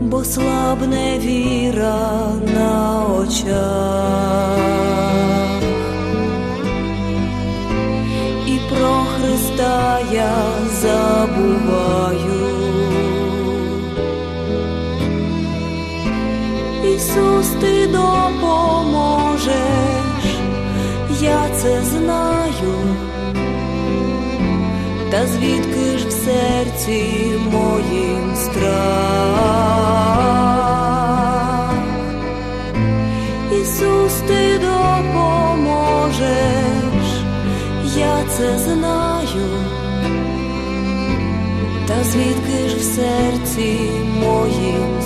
бо слабне віра на очах, і про Христа я забуваю. Ісус, ти допоможеш, я це знаю, та звідки ж в серці моїм страх? Це знаю, та звідки ж в серці моїм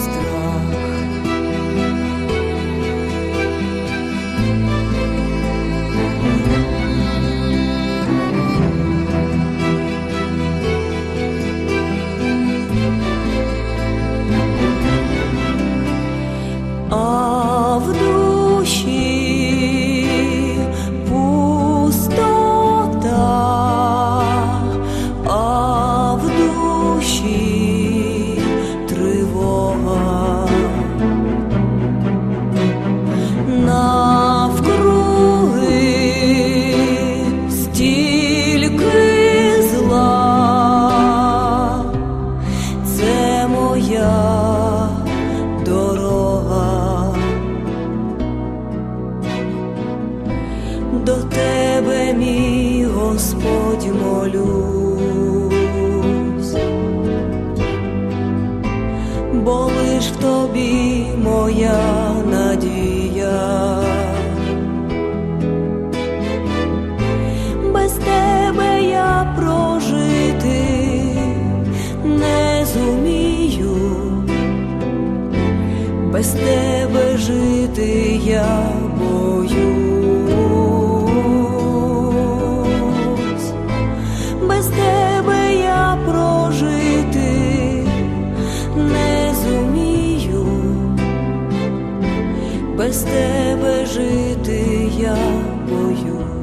тобі моя надія. Без тебе я прожити не зумію без тебе жити я боюсь, без тебе жити я боюсь.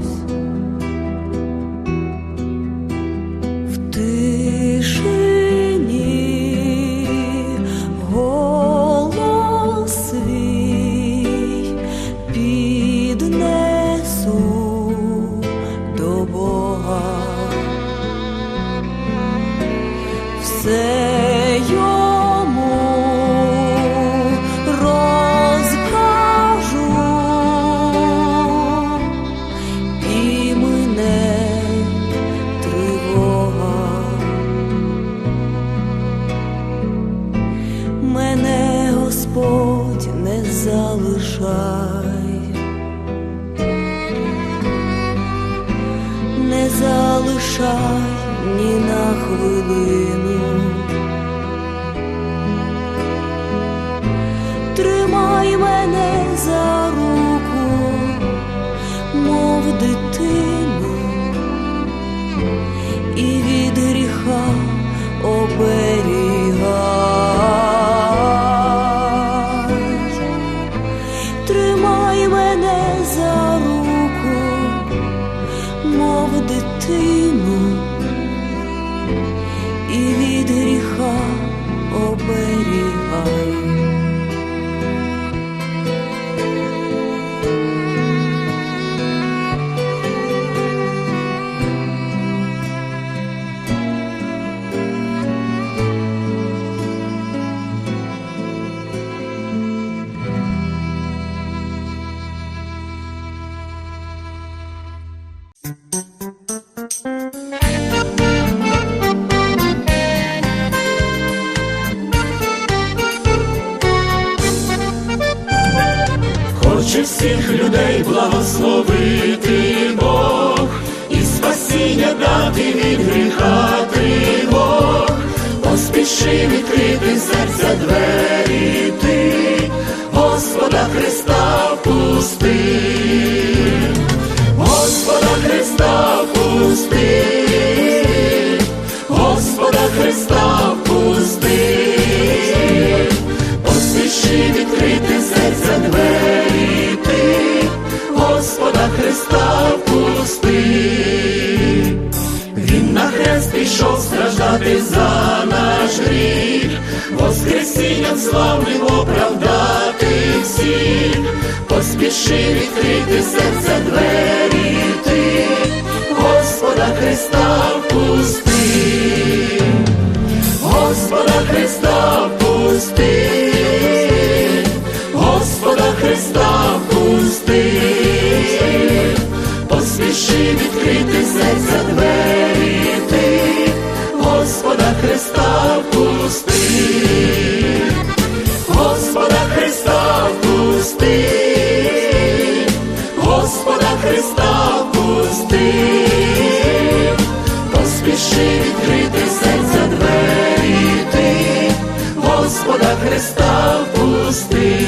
Залишай ні на хвилину. Благословити Бог і спасіння дати від гріха тривог, поспіши відкрити серця двері ти, Господа Христа впусти, Господа Христа впусти, Господа Христа пусти, Він на хрест пішов страждати за наш гріх, Воскресінням славним оправдати всіх, поспіши відкрити серце двері ти, Господа Христа пусти, Господа Христа пусти, Господа Христа пусти. Серця двері ти, Господа Христа впусти, Господа Христа впусти, Господа Христа впусти, поспіши відкрити серця двері ти, Господа Христа впусти.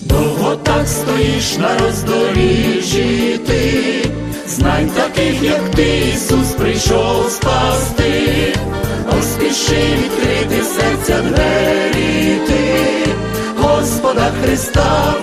Довго так стоїш на роздоріжжі ти, знай таких, як ти, Ісус прийшов спасти, поспіши відкрити серця двері ти, Господа Христа.